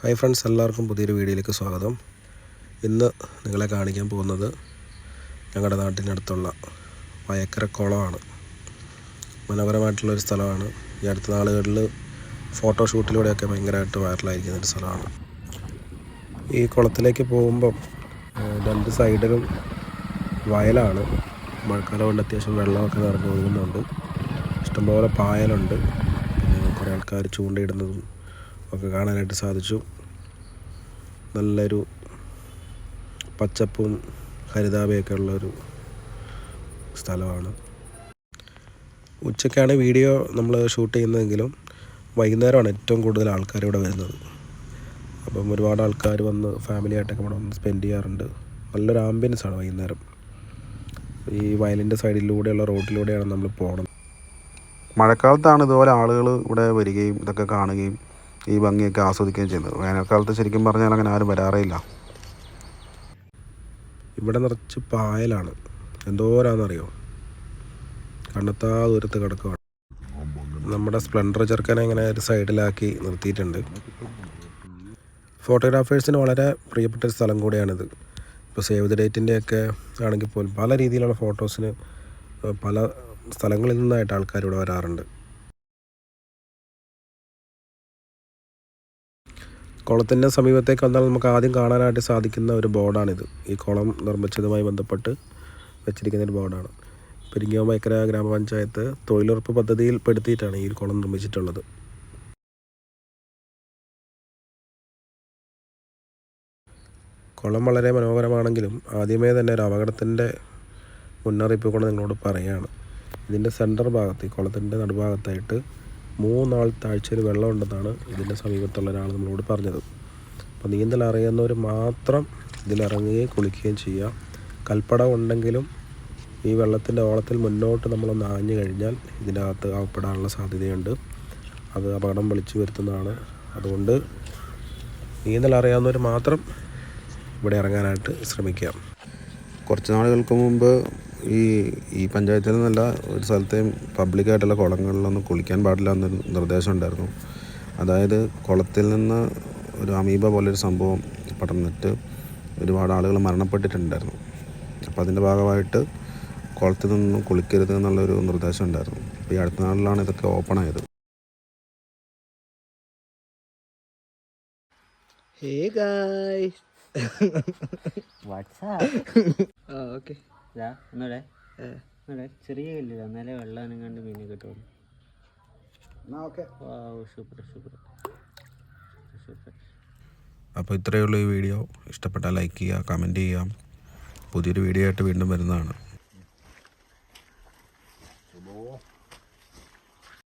Hi friends എല്ലാവർക്കും പുതിയൊരു വീഡിയോയിലേക്ക് സ്വാഗതം. ഇന്ന് നിങ്ങളെ കാണിക്കാൻ പോകുന്നത് ഞങ്ങളുടെ നാട്ടിനടുത്തുള്ള വയക്കര കുളമാണ്. മനോഹരമായിട്ടുള്ള ഒരു സ്ഥലമാണ്. ഈ അടുത്ത നാളുകളിൽ ഫോട്ടോഷൂട്ടിലൂടെയൊക്കെ ഭയങ്കരമായിട്ട് വൈറലായിരിക്കുന്ന ഒരു സ്ഥലമാണ്. ഈ കുളത്തിലേക്ക് പോകുമ്പം രണ്ട് സൈഡിലും വയലാണ്. മഴക്കാലം കൊണ്ട് അത്യാവശ്യം വെള്ളമൊക്കെ നിറഞ്ഞു ഒഴുകുന്നുണ്ട്. ഇഷ്ടംപോലെ പായലുണ്ട്. കുറേ ആൾക്കാർ ചൂണ്ടയിടുന്നതും ഒക്കെ കാണാനായിട്ട് സാധിച്ചു. നല്ലൊരു പച്ചപ്പും ഹരിതാപയൊക്കെ ഉള്ളൊരു സ്ഥലമാണ്. ഉച്ചയ്ക്കാണ് വീഡിയോ നമ്മൾ ഷൂട്ട് ചെയ്യുന്നതെങ്കിലും വൈകുന്നേരമാണ് ഏറ്റവും കൂടുതൽ ആൾക്കാർ ഇവിടെ വരുന്നത്. അപ്പം ഒരുപാട് ആൾക്കാർ വന്ന് ഫാമിലിയായിട്ടൊക്കെ ഇവിടെ വന്ന് സ്പെൻഡ് ചെയ്യാറുണ്ട്. നല്ലൊരു ആംബിയൻസ് ആണ് വൈകുന്നേരം. ഈ വയലിന്റെ സൈഡിലൂടെയുള്ള റോഡിലൂടെയാണ് നമ്മൾ പോകുന്നത് മഴക്കാലത്താണ് ഇതുപോലെ ആളുകൾ ഇവിടെ വരികയും ഇതൊക്കെ കാണുകയും ഈ ഭംഗിയൊക്കെ ആസ്വദിക്കുകയും ചെയ്യുന്നത്. വേനൽക്കാലത്ത് ശരിക്കും പറഞ്ഞാൽ അങ്ങനെ ആരും വരാറേ ഇല്ല ഇവിടെ നിറച്ച് പായലാണ്. എന്തോരാന്നറിയോ? കണ്ണത്താ ദൂരത്ത് കിടക്കുകയാണ് നമ്മുടെ സ്പ്ലെൻഡർ ചെറുക്കനെ ഇങ്ങനെ ഒരു സൈഡിലാക്കി നിർത്തിയിട്ടുണ്ട്. ഫോട്ടോഗ്രാഫേഴ്സിന് വളരെ പ്രിയപ്പെട്ട ഒരു സ്ഥലം കൂടിയാണിത്. ഇപ്പോൾ സേവ് ദ ഡേറ്റിന്റെ ഒക്കെ ആണെങ്കിൽ പോലും പല രീതിയിലുള്ള ഫോട്ടോസിന് പല സ്ഥലങ്ങളിൽ നിന്നായിട്ട് ആൾക്കാർ ഇവിടെ വരാറുണ്ട്. കുളത്തിന്റെ സമീപത്തേക്ക് വന്നാൽ നമുക്ക് ആദ്യം കാണാനായിട്ട് സാധിക്കുന്ന ഒരു ബോർഡാണിത്. ഈ കുളം നിർമ്മിച്ചതുമായി ബന്ധപ്പെട്ട് വെച്ചിരിക്കുന്ന ഒരു ബോർഡാണ്. പെരിങ്ങോമ ഏക്കര ഗ്രാമപഞ്ചായത്ത് തൊഴിലുറപ്പ് പദ്ധതിയിൽ പെടുത്തിയിട്ടാണ് ഈ കുളം നിർമ്മിച്ചിട്ടുള്ളത്. കുളം വളരെ മനോഹരമാണെങ്കിലും ആദ്യമേ തന്നെ ഒരു അപകടത്തിന്റെ മുന്നറിയിപ്പ് കൂടെ നിങ്ങളോട് പറയുകയാണ് ഇതിന്റെ സെന്റർ ഭാഗത്ത് ഈ കുളത്തിന്റെ നടുഭാഗത്തായിട്ട് മൂന്നാൾ താഴ്ചയിൽ വെള്ളമുണ്ടെന്നാണ് ഇതിന്റെ സമീപത്തുള്ള ഒരാൾ നമ്മളോട് പറഞ്ഞത്. അപ്പോൾ നീന്തൽ അറിയുന്നവർ മാത്രം ഇതിലിറങ്ങുകയും കുളിക്കുകയും ചെയ്യുക. കൽപ്പടം ഉണ്ടെങ്കിലും ഈ വെള്ളത്തിന്റെ ഓളത്തിൽ മുന്നോട്ട് നമ്മളൊന്ന് ആഞ്ഞു കഴിഞ്ഞാൽ ഇതിനകത്ത് അകപ്പെടാനുള്ള സാധ്യതയുണ്ട്. അത് അപകടം വിളിച്ചു വരുത്തുന്നതാണ്. അതുകൊണ്ട് നീന്തൽ അറിയാവുന്നവർ മാത്രം ഇവിടെ ഇറങ്ങാനായിട്ട് ശ്രമിക്കുക. കുറച്ച് നാളുകൾക്ക് മുമ്പ് ഈ ഈ പഞ്ചായത്തിൽ നിന്നല്ല ഒരു സ്ഥലത്തെയും പബ്ലിക്കായിട്ടുള്ള കുളങ്ങളിലൊന്നും കുളിക്കാൻ പാടില്ല എന്നൊരു നിർദ്ദേശം ഉണ്ടായിരുന്നു. അതായത് കുളത്തിൽ നിന്ന് ഒരു അമീബ പോലൊരു സംഭവം പടർന്നിട്ട് ഒരുപാട് ആളുകൾ മരണപ്പെട്ടിട്ടുണ്ടായിരുന്നു. അപ്പോൾ അതിന്റെ ഭാഗമായിട്ട് കുളത്തിൽ നിന്നും കുളിക്കരുത് എന്നുള്ളൊരു നിർദ്ദേശം ഉണ്ടായിരുന്നു. അപ്പോൾ ഈ അടുത്ത നാളിലാണ് ഇതൊക്കെ ഓപ്പൺ ആയത്. ഹേ guys. വാട്സാപ്പ് ഓക്കെ ഇതാ ഒന്നൂടെ ഒന്നൂടെ ചെറിയ കല്ലില്ല എന്നാലേ വെള്ളം അനങ്ങാണ്ട് മീൻ കിട്ടുള്ളൂ. Super super. സൂപ്പർ അപ്പോൾ ഇത്രയേ ഉള്ളൂ ഈ വീഡിയോ. ഇഷ്ടപ്പെട്ടാൽ ലൈക്ക് ചെയ്യുക കമന്റ് ചെയ്യാം പുതിയൊരു വീഡിയോ ആയിട്ട് വീണ്ടും വരുന്നതാണ്.